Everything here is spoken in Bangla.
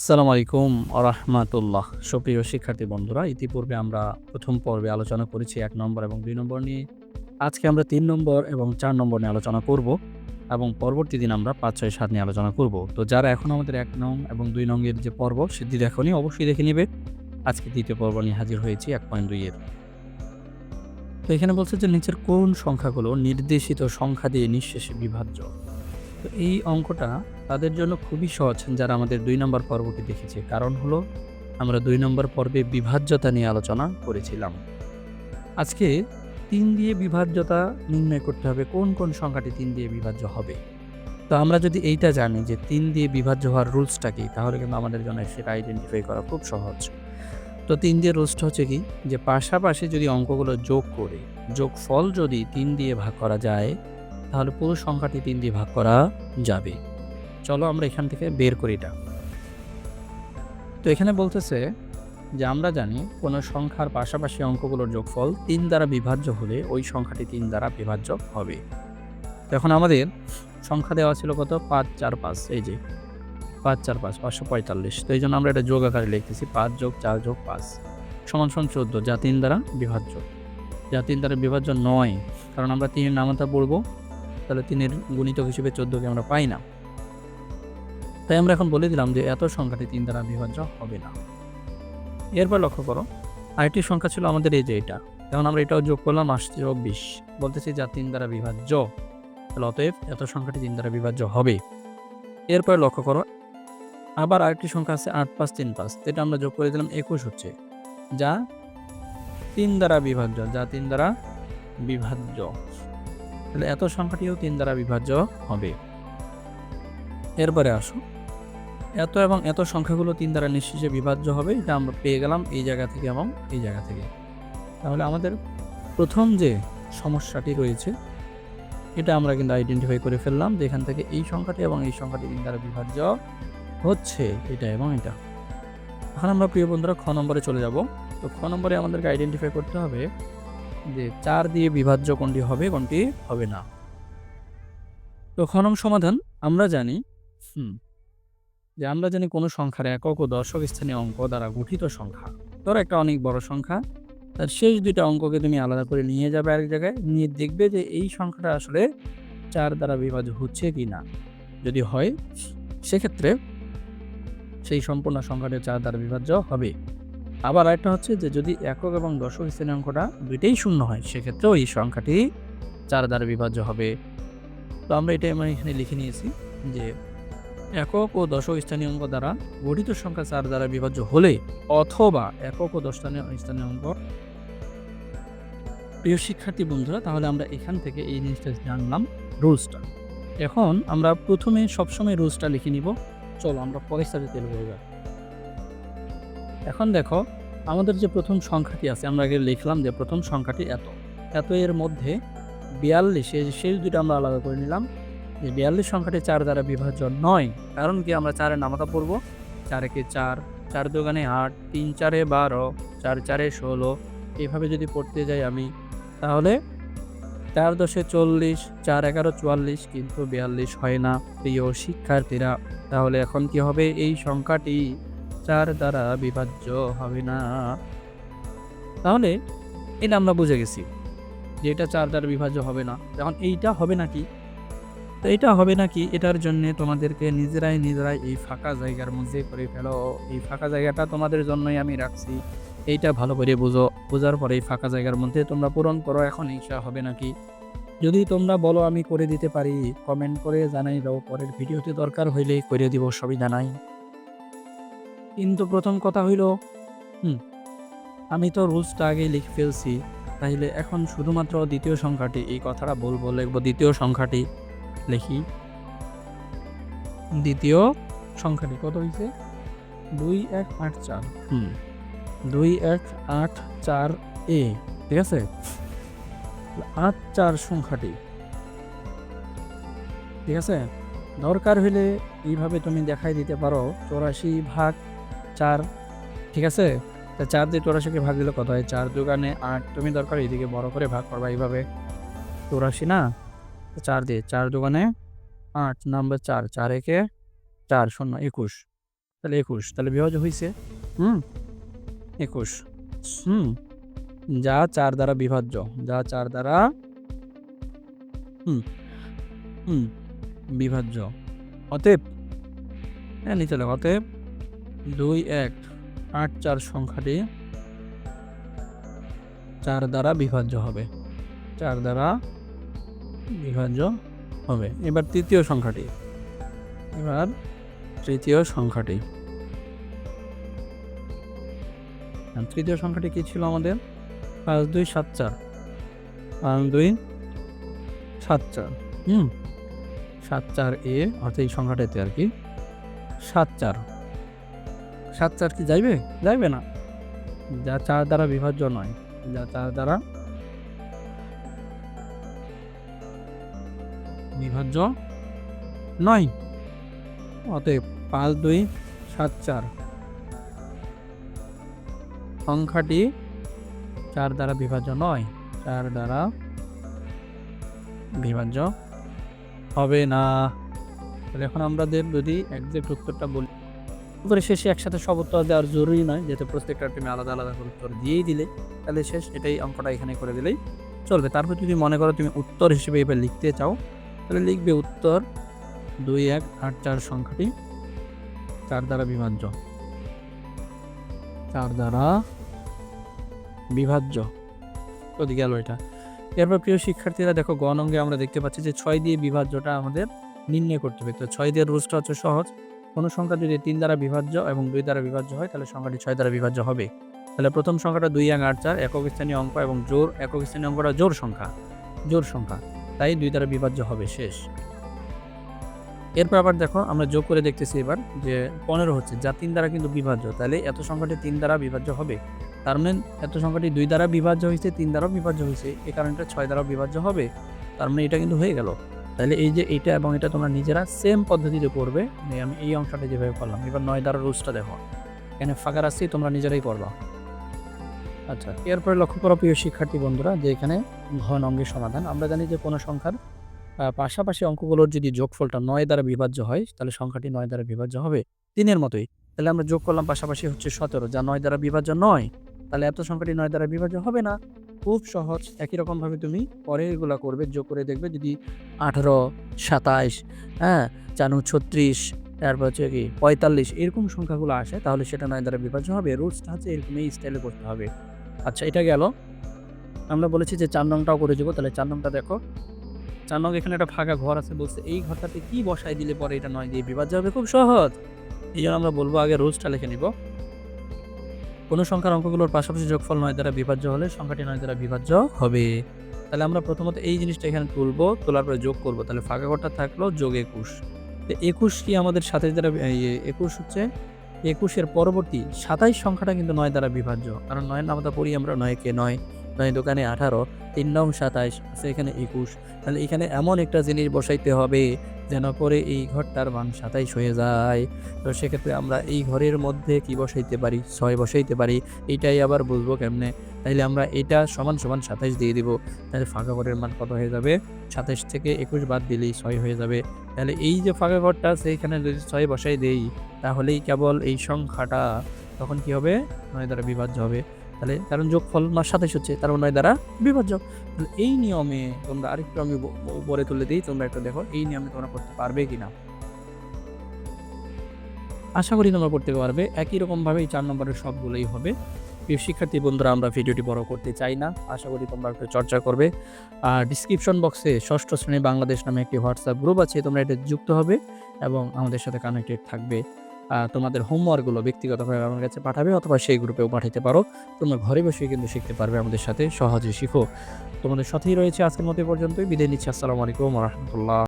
আসসালামু আলাইকুম আরহামাতুল্লাহ। সুপ্রিয় শিক্ষার্থী বন্ধুরা, ইতিপূর্বে আমরা প্রথম পর্বে আলোচনা করেছি এক নম্বর এবং দুই নম্বর নিয়ে। আজকে আমরা তিন নম্বর এবং চার নম্বর নিয়ে আলোচনা করব এবং পরবর্তী দিন আমরা পাঁচ, ছয়, সাত নিয়ে আলোচনা করব। তো যারা এখন আমাদের এক নং এবং দুই নংয়ের যে পর্ব সেটি দেখনি, অবশ্যই দেখে নেবে। আজকে দ্বিতীয় পর্ব নিয়ে হাজির হয়েছি এক পয়েন্ট দুইয়ের। তো এখানে বলছে যে নিচের কোন সংখ্যাগুলো নির্দেশিত সংখ্যা দিয়ে নিঃশেষে বিভাজ্য? তো এই অঙ্কটা তাদের জন্য খুবই সহজ, যারা আমাদের দুই নম্বর পর্বটি দেখেছে। কারণ হলো, আমরা দুই নম্বর পর্বে বিভাজ্যতা নিয়ে আলোচনা করেছিলাম। আজকে তিন দিয়ে বিভাজ্যতা নির্ণয় করতে হবে, কোন কোন সংখ্যাটি তিন দিয়ে বিভাজ্য হবে। তো আমরা যদি এইটা জানি যে তিন দিয়ে বিভাজ্য হওয়ার রুলসটা কি, তাহলে কিন্তু আমাদের জন্য সেটা আইডেন্টিফাই করা খুব সহজ। তো তিন দিয়ে রুলসটা হচ্ছে কি, যে পাশাপাশি যদি অঙ্কগুলো যোগ করে যোগ ফল যদি তিন দিয়ে ভাগ করা যায় তাহলে পুরো সংখ্যাটি তিন দিয়ে ভাগ করা যাবে। চলো আমরা এখান থেকে বের করি এটা। তো এখানে বলতেছে যে আমরা জানি কোনো সংখ্যার পাশাপাশি অঙ্কগুলোর যোগফল তিন দ্বারা বিভাজ্য হলে ওই সংখ্যাটি তিন দ্বারা বিভাজ্য হবে। এখন আমাদের সংখ্যা দেওয়া ছিল কত? পাঁচ, চার, পাঁচ, এই যে। পাঁচ, চার, পাঁচ, পাঁচশো পঁয়তাল্লিশ। তো এই জন্য আমরা এটা যোগ আকারে লিখতেছি পাঁচ যোগ চার যোগ পাঁচ। সমান সমান চোদ্দ, যা তিন দ্বারা বিভাজ্য। যা তিন দ্বারা বিভাজ্য নয়, কারণ আমরা তিনের নামতা পড়ব। তাহলে তিনের গুণিতক হিসেবে চোদ্দোকে আমরা পাই না। তাই আমরা এখন বলে দিলাম যে এত সংখ্যাটি তিন দ্বারা বিভাজ্য হবে না। এরপর লক্ষ্য করো, আরেকটি সংখ্যা ছিল আমাদের এই যে এটা। যেমন আমরা এটাও যোগ করলাম, আসছে চব্বিশ। বলতেছি যা তিন দ্বারা বিভাজ্য, তাহলে অতএব এত সংখ্যাটি তিন দ্বারা বিভাজ্য হবে। এরপর লক্ষ্য করো, আবার আরেকটি সংখ্যা আছে আট পাঁচ তিন পাঁচ এটা আমরা যোগ করে দিলাম একুশ হচ্ছে। যা তিন দ্বারা বিভাজ্য, যা তিন দ্বারা বিভাজ্য। তাহলে এত সংখ্যাটিও তিন দ্বারা বিভাজ্য হবে। এরপরে আসো। এত এবং এত সংখ্যাগুলো তিন দ্বারা নিশ্চিত বিভাজ্য হবে, এটা আমরা পেয়ে গেলাম এই জায়গা থেকে এবং এই জায়গা থেকে। তাহলে আমাদের প্রথম যে সমস্যাটি রয়েছে, এটা আমরা কিন্তু আইডেন্টিফাই করে ফেললাম যে এখান থেকে এই সংখ্যাটি এবং এই সংখ্যাটি তিন দ্বারা বিভাজ্য হচ্ছে, এটা এবং এটা। এখন আমরা প্রিয় বন্ধুরা, খ নম্বরে চলে যাব। তো খ নম্বরে আমাদেরকে আইডেন্টিফাই করতে হবে যে চার দিয়ে বিভাজ্য কোনটি হবে কোনটি হবে না। তো খ নং সমাধান আমরা জানি, হুম, যে আমরা জানি কোনো সংখ্যার একক ও দশক স্থানীয় অঙ্ক দ্বারা গঠিত সংখ্যা। ধরো একটা অনেক বড় সংখ্যা, তার শেষ দুইটা অঙ্ককে তুমি আলাদা করে নিয়ে যাবে আরেক জায়গায়, নিয়ে দেখবে যে এই সংখ্যাটা আসলে চার দ্বারা বিভাজ্য হচ্ছে কি না। যদি হয়, সেক্ষেত্রে সেই সম্পূর্ণ সংখ্যাটা চার দ্বারা বিভাজ্য হবে। আবার আরেকটা হচ্ছে যে যদি একক এবং দশক স্থানীয় অঙ্কটা দুইটাই শূন্য হয়, সেক্ষেত্রেও এই সংখ্যাটি চার দ্বারা বিভাজ্য হবে। তো আমরা এটা আমরা এখানে লিখে নিয়েছি যে একক ও দশক স্থানীয় অঙ্ক দ্বারা গঠিত সংখ্যা চার দ্বারা বিভাজ্য হলে অথবা একক ও দশ স্থানীয় স্থানীয় অঙ্ক প্রিয় শিক্ষার্থী বন্ধুরা, তাহলে আমরা এখান থেকে এই জিনিসটা জানলাম রুলসটা। এখন আমরা প্রথমে সবসময় রুলসটা লিখে নিব। চলো আমরা পরিষ্কারে তেল এবার এখন দেখো, আমাদের যে প্রথম সংখ্যাটি আছে, আমরা আগে লিখলাম যে প্রথম সংখ্যাটি এত। এত এর মধ্যে বিয়াল্লিশ শেষ দুটো আমরা আলাদা করে নিলাম। যে বিয়াল্লিশ সংখ্যাটি চার দ্বারা বিভাজ্য নয়, কারণ কি আমরা চারের নামাতা পড়ব? চারেকে চার চার দোকানে আট, তিন চারে বারো, চার চারে ষোলো এইভাবে যদি পড়তে যাই আমি, তাহলে চার দশে চল্লিশ, চার এগারো চুয়াল্লিশ, কিন্তু বিয়াল্লিশ হয় না, প্রিয় শিক্ষার্থীরা। তাহলে এখন কি হবে? এই সংখ্যাটি চার দ্বারা বিভাজ্য হবে না। তাহলে এটা আমরা বুঝে গেছি যে এটা চার দ্বারা বিভাজ্য হবে না। এখন এইটা হবে নাকি? তো এটা হবে নাকি? এটার জন্য তোমাদেরকে নিজেরাই নিজেরাই এই ফাঁকা জায়গার মধ্যে করে ফেলো। এই ফাঁকা জায়গাটা তোমাদের জন্যই আমি রাখছি। এইটা ভালো করে বুঝো। বোঝার পরে এই ফাঁকা জায়গার মধ্যে তোমরা পূরণ করো, এখন এইটা হবে নাকি? যদি তোমরা বলো আমি করে দিতে পারি কমেন্ট করে জানাই দাও। পরের ভিডিওতে দরকার হইলে করে দিব, সবই জানাই। কিন্তু প্রথম কথা হইল, হুম, আমি তো রুলসটা আগে লিখে ফেলছি। তাইলে এখন শুধুমাত্র দ্বিতীয় সংখ্যাটি, এই কথাটা বলব, লিখব দ্বিতীয় সংখ্যাটি, লিখি। দ্বিতীয় সংখ্যাটি কত হয়েছে দুই এক আট চার। হুম, দুই এক আট চার এ, ঠিক আছে? আট চার সংখ্যাটি। ঠিক আছে? দরকার হইলে এইভাবে তুমি দেখাই দিতে পারো, চৌরাশি ভাগ চার, ঠিক আছে? তা চার দিয়ে চৌরাশিকে ভাগ দিলে কত হয়? চার দোকানে আট। তুমি দরকার এইদিকে বড় করে ভাগ করবা এইভাবে। চৌরাশি না? চার দিয়ে চার দোকানে আট নাম্বার চার। চার একে চার, শূন্য, একুশ। তাহলে একুশ। তাহলে বিভাজ হয়েছে হুম? একুশ। হুম? যা চার দ্বারা বিভাজ্য। যা চার দ্বারা হুম হুম, বিভাজ্য। অতএব হ্যাঁ নিচে অতএব দুই এক, আট চার সংখ্যাটি চার দ্বারা বিভাজ্য হবে। চার দ্বারা বিভাজ্য হবে। এবার তৃতীয় সংখ্যাটি। এবার তৃতীয় সংখ্যাটি। তৃতীয় সংখ্যাটি কি ছিল আমাদের? পাঁচ, দুই, সাত, চার। পাঁচ, দুই, সাত, চার। হুম? সাত, চার এ, অর্থাৎ এই সংখ্যাটাতে আর কি। সাত, চার। সাত চার কি যাইবে? যাইবে না। যা চার দ্বারা বিভাজ্য নয়। যা চার দ্বারা বিভাজ্য নয়। অতএব পাঁচ, দুই, সাত, চার। সংখ্যাটি চার দ্বারা বিভাজ্য নয়। চার দ্বারা বিভাজ্য হবে না। তাহলে এখন আমাদের যদি একজ্যাক্ট উত্তরটা বলি উপরে শেষে একসাথে সব দেওয়ার জরুরি নয়, যেহেতু প্রত্যেকটা তুমি আলাদা আলাদা করে উত্তর দিয়েই দিলে তাহলে শেষ এটাই অঙ্কটা এখানে করে দিলেই চলবে। তারপর যদি মনে করো তুমি উত্তর হিসেবে এবার লিখতে চাও, তাহলে লিখবে উত্তর দুই এক আট চার সংখ্যাটি চার দ্বারা বিভাজ্য। চার দ্বারা বিভাজ্য। ওদি গেল এটা? এরপর প্রিয় শিক্ষার্থীরা দেখো, গণ অঙ্গে আমরা দেখতে পাচ্ছি যে ছয় দিয়ে বিভাজ্যটা আমাদের নির্ণয় করতে হবে। তো ছয় দিয়ে রুলসটা হচ্ছে সহজ। কোনো সংখ্যা যদি তিন দ্বারা বিভাজ্য এবং দুই দ্বারা বিভাজ্য হয়, তাহলে সংখ্যাটি ছয় দ্বারা বিভাজ্য হবে। তাহলে প্রথম সংখ্যাটা দুই, এক, আট, চার, একক স্থানীয় অঙ্ক এবং জোর একক স্থানীয় অঙ্কটা জোর সংখ্যা জোর সংখ্যা, তাই দুই দ্বারা বিভাজ্য হবে শেষ। এরপর আবার দেখো, আমরা যোগ করে দেখতেছি এবার যে পনেরো হচ্ছে, যা তিন দ্বারা কিন্তু বিভাজ্য, তাহলে এত সংখ্যাটি তিন দ্বারা বিভাজ্য হবে। তার মানে এত সংখ্যাটি দুই দ্বারা বিভাজ্য হয়েছে, তিন দ্বারাও বিভাজ্য হয়েছে এই কারণটা ছয় দ্বারাও বিভাজ্য হবে। তার মানে এটা কিন্তু হয়ে গেল। তাহলে এই যে এটা এবং এটা তোমরা নিজেরা সেম পদ্ধতিতে করবে। আমি এই অংশটা যেভাবে করলাম। এবার নয় দ্বারা রুলসটা দেখো। এখানে ফাঁকা রাখছি তোমরা নিজেরাই করবা। আচ্ছা এরপরে লক্ষ্য করো প্রিয় শিক্ষার্থী বন্ধুরা, যে এখানে ঘন অঙ্গের সমাধান। আমরা জানি যে কোনো সংখ্যার পাশাপাশি অঙ্কগুলোর যদি যোগফলটা নয় দ্বারা বিভাজ্য হয়, তাহলে সংখ্যাটি নয় দ্বারা বিভাজ্য হবে তিনের মতোই। তাহলে আমরা যোগ করলাম পাশাপাশি হচ্ছে সতেরো। যা নয় দ্বারা বিভাজ্য নয়, তাহলে এত সংখ্যাটি নয় দ্বারা বিভাজ্য হবে না। খুব সহজ। একই রকমভাবে তুমি পরে করবে, যোগ করে দেখবে যদি আঠারো, সাতাইশ হ্যাঁ চানু ছত্রিশ, তারপর হচ্ছে কি পঁয়তাল্লিশ, এরকম সংখ্যাগুলো আসে, তাহলে সেটা নয় দ্বারা বিভাজ্য হবে, রুটসটা হচ্ছে এরকম এই স্টাইলে করতে হবে। আচ্ছা এটা গেল। আমরা বলেছি যে চার নংটাও করে দেবো, তাহলে চার নংটা দেখো। চার নং এখানে একটা ফাঁকা ঘর আছে, বলছে এই ঘরটাতে কি বসাই দিলে পরে এটা নয় দিয়ে বিভাজ্য হবে? খুব সহজ। এই জন্য আমরা বলব আগে রুলসটা লিখে নিব। কোনো সংখ্যার অঙ্কগুলোর পাশাপাশি যোগফল নয় দ্বারা বিভাজ্য হলে সংখ্যাটি নয় দ্বারা বিভাজ্য হবে। তাহলে আমরা প্রথমত এই জিনিসটা এখানে তুলব, তোলার পরে যোগ করব। তাহলে ফাঁকা ঘরটা থাকল যোগ একুশ। তো একুশ কি আমাদের সাথে দ্বারা একুশ হচ্ছে একুশের পরবর্তী সাতাইশ সংখ্যাটা কিন্তু নয় দ্বারা বিভাজ্য। কারণ নয় নামতা পড়ি আমরা নয়কে নয়। নয় দোকানে আঠারো, তিন নং সাতাইশ আছে এখানে একুশ। তাহলে এখানে এমন একটা জিনিস বসাইতে হবে যেন করে এই ঘরটার মান সাতাইশ হয়ে যায়। তো সেক্ষেত্রে আমরা এই ঘরের মধ্যে কি বসাইতে পারি? ছয় বসাইতে পারি। এটাই আবার বুঝব কেমনে? তাইলে আমরা এটা সমান সমান সাতাইশ দিয়ে দিব। তাহলে ফাঁকা ঘরের মান কত হয়ে যাবে? সাতাইশ থেকে একুশ বাদ দিলেই ছয় হয়ে যাবে। তাহলে এই যে ফাঁকা ঘরটা, সেইখানে যদি ছয় বসাই দেই, তাহলেই কেবল এই সংখ্যাটা তখন কি হবে? নয় দ্বারা বিভাজ্য হবে। তাহলে কারণ যোগফল না সাতাইশ হচ্ছে, তার নয় দ্বারা বিভাজ্য। তাহলে এই নিয়মে তোমরা আরেকটু আমি ব- উপরে তুলে দিই, তোমরা একটু দেখো, এই নিয়মে তোমরা করতে পারবে কিনা। আশা করি তোমরা করতে পারবে, একই রকমভাবে এই চার নম্বরের সবগুলোই হবে। শিক্ষার্থী বন্ধুরা, আমরা ভিডিওটি বড় করতে চাই না, আশা করি তোমরা একটু চর্চা করবে। আর ডিসক্রিপশন বক্সে ষষ্ঠ শ্রেণি বাংলাদেশ নামে একটি হোয়াটসঅ্যাপ গ্রুপ আছে, তোমরা এটা যুক্ত হবে এবং আমাদের সাথে কানেক্টেড থাকবে। তোমাদের হোমওয়ার্কগুলো ব্যক্তিগতভাবে আমার কাছে পাঠাবে অথবা সেই গ্রুপেও পাঠাতে পারো। তোমরা ঘরে বসেই কিন্তু শিখতে পারবে আমাদের সাথে, সহজে শিখো। তোমাদের সাথেই রয়েছে আজকের মতো পর্যন্তই। বিদায় নিচ্ছি। আসসালামু আলাইকুম রহমতুল্লাহ।